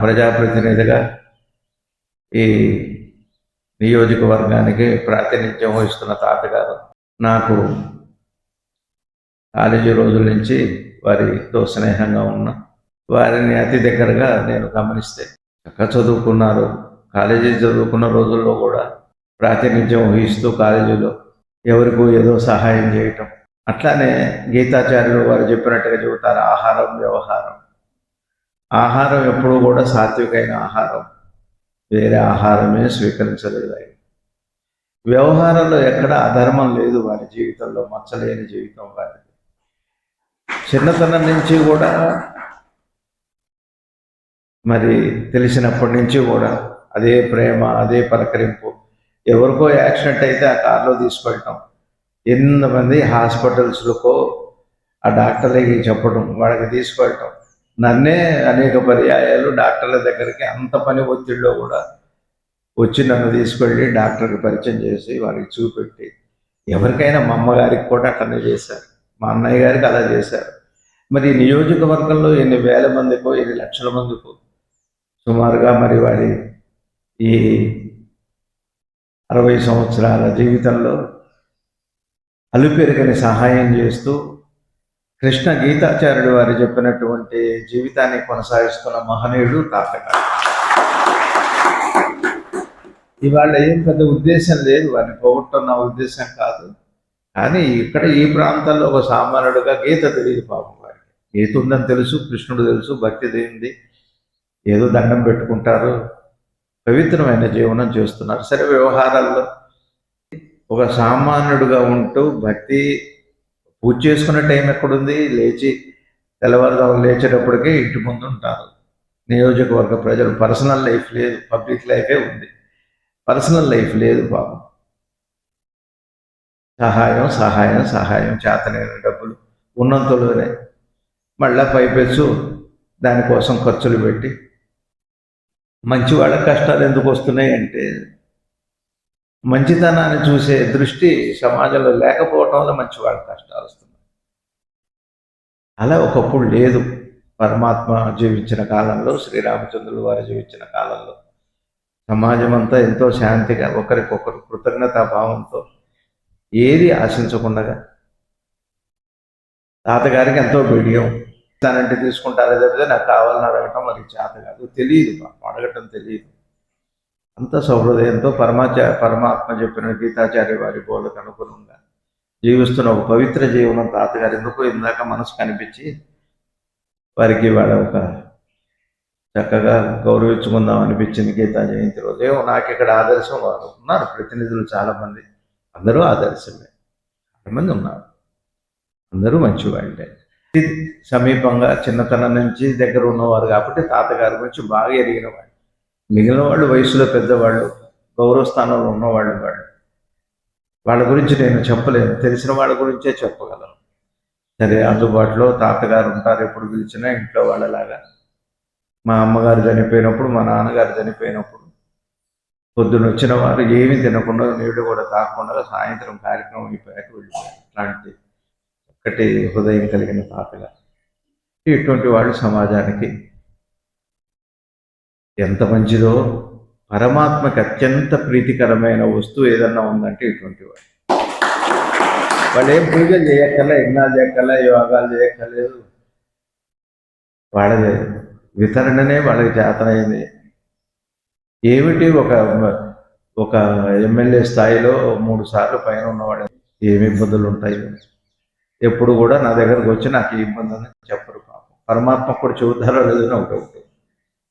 ప్రజాప్రతినిధిగా ఈ నియోజకవర్గానికి ప్రాతినిధ్యం వహిస్తున్న తాతగారు నాకు కాలేజీ రోజుల నుంచి వారితో స్నేహంగా ఉన్నా వారిని అతి దగ్గరగా నేను గమనిస్తే చక్కగా చదువుకున్నారు. కాలేజీ చదువుకున్న రోజుల్లో కూడా ప్రాతినిధ్యం వహిస్తూ కాలేజీలో ఎవరికో ఏదో సహాయం చేయటం. అట్లానే గీతాచార్యులు వారు చెప్పినట్టుగా చెబుతారు ఆహారం వ్యవహారం. ఆహారం ఎప్పుడూ కూడా సాత్వికమైన ఆహారం. వేరే ఆహారమే స్వీకరించలేదు ఆయన వ్యవహారంలో ఎక్కడ అధర్మం లేదు వారి జీవితంలో మచ్చలేని జీవితం వారిది. చిన్నతనం నుంచి కూడా మరి తెలిసినప్పటి నుంచి కూడా అదే ప్రేమ అదే పలకరింపు. ఎవరికో యాక్సిడెంట్ అయితే ఆ కార్లో తీసుకెళ్ళటం. ఎంతమంది హాస్పిటల్స్లకో ఆ డాక్టర్లకి చెప్పడం వాళ్ళకి తీసుకెళ్ళటం. నన్నే అనేక పర్యాయాలు డాక్టర్ల దగ్గరికి అంత పని ఒత్తిడిలో కూడా వచ్చి నన్ను తీసుకెళ్ళి డాక్టర్కి పరిచయం చేసి వారికి చూపెట్టి ఎవరికైనా మా అమ్మగారికి కూడా అట్లనే చేశారు. మా అన్నయ్య గారికి అలా చేశారు. మరి ఈ నియోజకవర్గంలో ఎన్ని వేల మందికో ఎన్ని లక్షల మందికో సుమారుగా మరి వారి ఈ అరవై సంవత్సరాల జీవితంలో అలుపెరగని సహాయం చేస్తూ కృష్ణ గీతాచార్యుడు వారు చెప్పినటువంటి జీవితాన్ని కొనసాగిస్తున్న మహనీయుడు తాతక ఇవాళ ఏం పెద్ద ఉద్దేశం లేదు వారిని పోగొట్టున్న ఉద్దేశం కాదు. కానీ ఇక్కడ ఈ ప్రాంతంలో ఒక సామాన్యుడుగా గీత తెలియదు పాపం వారికి. గీత ఉందని తెలుసు కృష్ణుడు తెలుసు భక్తి దేనిది ఏదో దండం పెట్టుకుంటారు పవిత్రమైన జీవనం చేస్తున్నారు. సరే వ్యవహారాల్లో ఒక సామాన్యుడుగా ఉంటూ భక్తి పూజ చేసుకునే టైం ఎక్కడుంది? లేచి తెల్లవారుజాము లేచేటప్పటికే ఇంటి ముందు ఉంటారు. నియోజకవర్గ ప్రజలు పర్సనల్ లైఫ్ లేదు పబ్లిక్ లైఫే ఉంది. పర్సనల్ లైఫ్ లేదు పాపం సహాయం సహాయం సహాయం చేతనైన డబ్బులు ఉన్నంతలోనే మళ్ళా పైపెచ్చు దానికోసం ఖర్చులు పెట్టి. మంచి వాళ్ళ కష్టాలు ఎందుకు వస్తున్నాయి అంటే మంచితనాన్ని చూసే దృష్టి సమాజంలో లేకపోవటం వల్ల మంచి కష్టాలు వస్తున్నాయి. అలా ఒకప్పుడు లేదు. పరమాత్మ జీవించిన కాలంలో శ్రీరామచంద్రుడు వారు జీవించిన కాలంలో సమాజం అంతా ఎంతో శాంతిగా ఒకరికొకరు కృతజ్ఞతా భావంతో ఏది ఆశించకుండా తాతగారికి ఎంతో బిడియం. తనంటే తీసుకుంటారే తప్పితే నాకు కావాలని అడగటం మరి చేత కాదు. తెలియదు. అడగటం తెలియదు. అంత సౌహృదయంతో పరమాచ పరమాత్మ చెప్పిన గీతాచార్య వారి బోధకు అనుగుణంగా జీవిస్తున్న ఒక పవిత్ర జీవనం తాతగారు ఎందుకో ఇందాక మనసు కనిపించి వారికి వాడు ఒక చక్కగా గౌరవించుకుందాం అనిపించింది గీతా జయంతి రోజు. ఏమో నాకు ఇక్కడ ఆదర్శం వారు ఉన్నారు. ప్రతినిధులు చాలామంది. అందరూ ఆదర్శమే. చాలామంది ఉన్నారు. అందరూ మంచివాళ్ళే. సమీపంగా చిన్నతనం నుంచి దగ్గర ఉన్నవారు కాబట్టి తాతగారి గురించి బాగా ఎరిగిన వాళ్ళు. మిగిలిన వాళ్ళు వయసులో పెద్దవాళ్ళు గౌరవ స్థానంలో ఉన్నవాళ్ళు వాళ్ళు వాళ్ళ గురించి నేను చెప్పలేను. తెలిసిన వాళ్ళ గురించే చెప్పగలను. సరే అందుబాటులో తాతగారు ఉంటారు ఎప్పుడు పిలిచినా ఇంట్లో వాళ్ళలాగా. మా అమ్మగారు చనిపోయినప్పుడు మా నాన్నగారు చనిపోయినప్పుడు పొద్దున వచ్చిన వారు ఏమి తినకుండా నీళ్ళు కూడా తాగకుండా సాయంత్రం కార్యక్రమం అయిపోయాక వెళ్ళిపోయారు. అట్లాంటి ఒకటి హృదయం కలిగిన తాతగారు. ఇటువంటి వాళ్ళు సమాజానికి ఎంత మంచిదో పరమాత్మకి అత్యంత ప్రీతికరమైన వస్తువు ఏదన్నా ఉందంటే ఇటువంటి వాడు. వాళ్ళు ఏం పూజలు చేయక్కర్లే యజ్ఞాలు చేయక్కర్లే యోగాలు చేయక్కర్లేదు. వాళ్ళది వితరణనే వాళ్ళకి చేతనైంది. ఏమిటి ఒక ఒక ఎమ్మెల్యే స్థాయిలో మూడు సార్లు పైన ఉన్నవాడు? ఏమి ఇబ్బందులు ఉంటాయి? ఎప్పుడు కూడా నా దగ్గరకు వచ్చి నాకు ఈ ఇబ్బంది అని చెప్పరు పాపం. పరమాత్మ కూడా చెబుతారో లేదని ఒకటి ఒకటి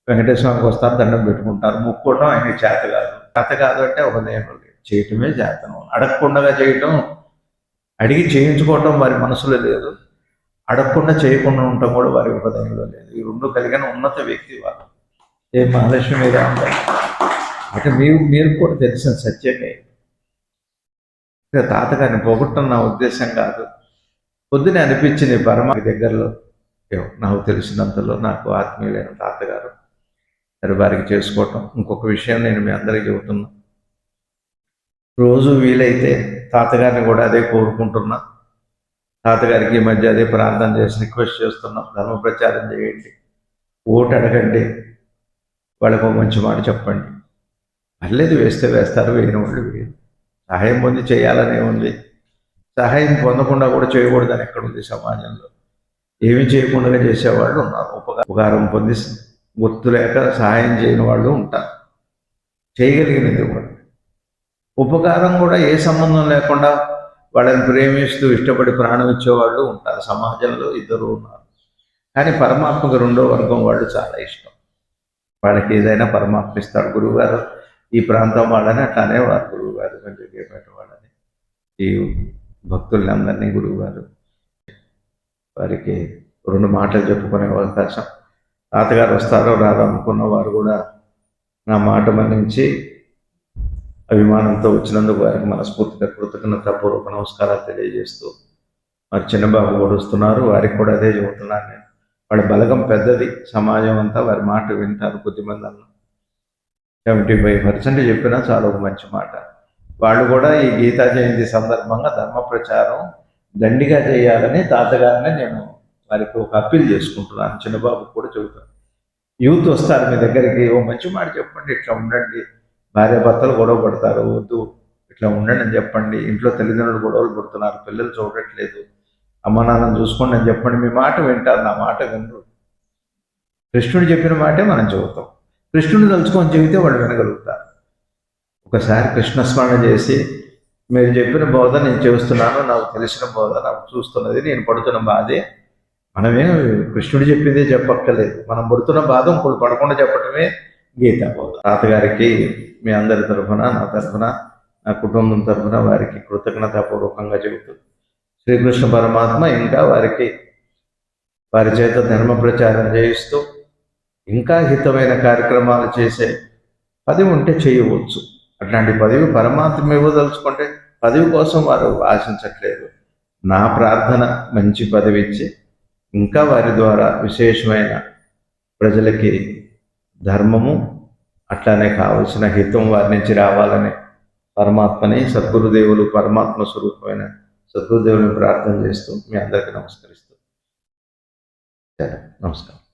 వెంకటేశ్వరికి వస్తారు దండం పెట్టుకుంటారు. ముక్కోవడం ఆయన చేత కాదు. చేత కాదు అంటే ఒక లేదు. చేయటమే చేతనం. అడగకుండా చేయటం అడిగి చేయించుకోవటం వారి మనసులో లేదు. అడగకుండా చేయకుండా ఉండటం కూడా వారి హృదయంలో లేదు. ఈ రెండు కలిగిన ఉన్నత వ్యక్తి వారు. ఏ మహాలక్ష్మి మీద అంటే మీరు మీరు కూడా తెలిసిన సత్యమే. ఇక తాతగారిని పోగొట్టడం నా ఉద్దేశం కాదు. పొద్దునే అనిపించింది పరమ దగ్గరలో ఏమో నాకు తెలిసినంతలో నాకు ఆత్మీయులైన తాతగారు మరి వారికి చేసుకోవటం. ఇంకొక విషయం నేను మీ అందరికీ చెబుతున్నా. రోజు వీలైతే తాతగారిని కూడా అదే కోరుకుంటున్నా. తాతగారికి ఈ మధ్య అదే ప్రార్థన చేసి రిక్వెస్ట్ చేస్తున్నాం. ధర్మ ప్రచారం చేయండి. ఓటు అడగండి. వాళ్ళకు మంచి మాట చెప్పండి. పర్లేదు వేస్తే వేస్తారు వేయని వాళ్ళు వేయరు. సహాయం పొంది చేయాలనే ఉంది. సహాయం పొందకుండా కూడా చేయకూడదని ఎక్కడుంది సమాజంలో. ఏమి చేయకుండా చేసేవాళ్ళు ఉన్నారు. ఉపకారం పొంది గుర్తు లేక సహాయం చేయని వాళ్ళు ఉంటారు. చేయగలిగినది కూడా ఉపకారం కూడా ఏ సంబంధం లేకుండా వాళ్ళని ప్రేమిస్తూ ఇష్టపడి ప్రాణం ఇచ్చేవాళ్ళు ఉంటారు. సమాజంలో ఇద్దరు ఉన్నారు. కానీ పరమాత్మకు రెండో వర్గం వాళ్ళు చాలా ఇష్టం. వాళ్ళకి ఏదైనా పరమాత్మ ఇస్తాడు. గురువుగారు ఈ ప్రాంతం వాళ్ళని అట్లానే వారు. గురువుగారు కొంచెం వాళ్ళని. ఈ భక్తులందరినీ గురువుగారు వారికి రెండు మాటలు చెప్పుకునే అవకాశం. తాతగారు వస్తారో రాదో అనుకున్న వారు కూడా నా మాట మన్నించి అభిమానంతో వచ్చినందుకు వారికి మనస్ఫూర్తిగా కృతజ్ఞతాపూర్వక నమస్కారాలు తెలియజేస్తూ మరి చిన్నబాబు కూడా వస్తున్నారు. వారికి కూడా అదే చెబుతున్నాను నేను. వాళ్ళ బలగం పెద్దది. సమాజం అంతా వారి మాట వింటారు కొద్దిమంది అన్న. సెవెంటీ ఫైవ్ పర్సెంట్ చెప్పినా చాలా ఒక మంచి మాట. వాళ్ళు కూడా ఈ గీతా జయంతి సందర్భంగా ధర్మ ప్రచారం దండిగా చేయాలని తాతగారిని నేను వారికి ఒక అప్పీల్ చేసుకుంటున్నాను. చిన్నబాబు కూడా చెబుతాను యూత్ వస్తారు మీ దగ్గరికి ఓ మంచి మాట చెప్పండి ఇట్లా ఉండండి. భార్య భర్తలు గొడవ పడతారు వద్దు ఇట్లా ఉండండి అని చెప్పండి. ఇంట్లో తల్లిదండ్రులు గొడవలు పడుతున్నారు పిల్లలు చూడట్లేదు. అమ్మ నాన్నని చూసుకోండి అని చెప్పండి. మీ మాట వింటారు నా మాట వినరు. కృష్ణుడు చెప్పిన మాటే మనం చెబుతాం. కృష్ణుడు తలుచుకొని చెబితే వాళ్ళు వినగలుగుతారు. ఒకసారి కృష్ణస్మరణ చేసి మీరు చెప్పిన బోధ నేను చేస్తున్నాను నాకు తెలిసిన బోధ నాకు చూస్తున్నది నేను పడుతున్న బాధే మనమే కృష్ణుడు చెప్పిందే చెప్పక్కర్లేదు. మనం పడుతున్న బాధ ఇంకోటి పడకుండా చెప్పటమే గీత. తాతగారికి మీ అందరి తరఫున నా తరఫున నా కుటుంబం తరఫున వారికి కృతజ్ఞతాపూర్వకంగా చెబుతుంది శ్రీకృష్ణ పరమాత్మ ఇంకా వారికి వారి చేత ధర్మ ప్రచారం చేయిస్తూ ఇంకా హితమైన కార్యక్రమాలు చేసే పదవి ఉంటే చేయవచ్చు. అట్లాంటి పదవి పరమాత్మ ఇవ్వదలుచుకుంటే పదవి కోసం వారు ఆశించట్లేదు. నా ప్రార్థన మంచి పదవి ఇచ్చి ఇంకా వారి ద్వారా విశేషమైన ప్రజలకి ధర్మము అట్లానే కావలసిన హితం వారి నుంచి రావాలని పరమాత్మని సద్గురుదేవులు పరమాత్మ స్వరూపమైన సద్గురుదేవుని ప్రార్థన చేస్తూ మీ అందరికీ నమస్కరిస్తూ. నమస్కారం.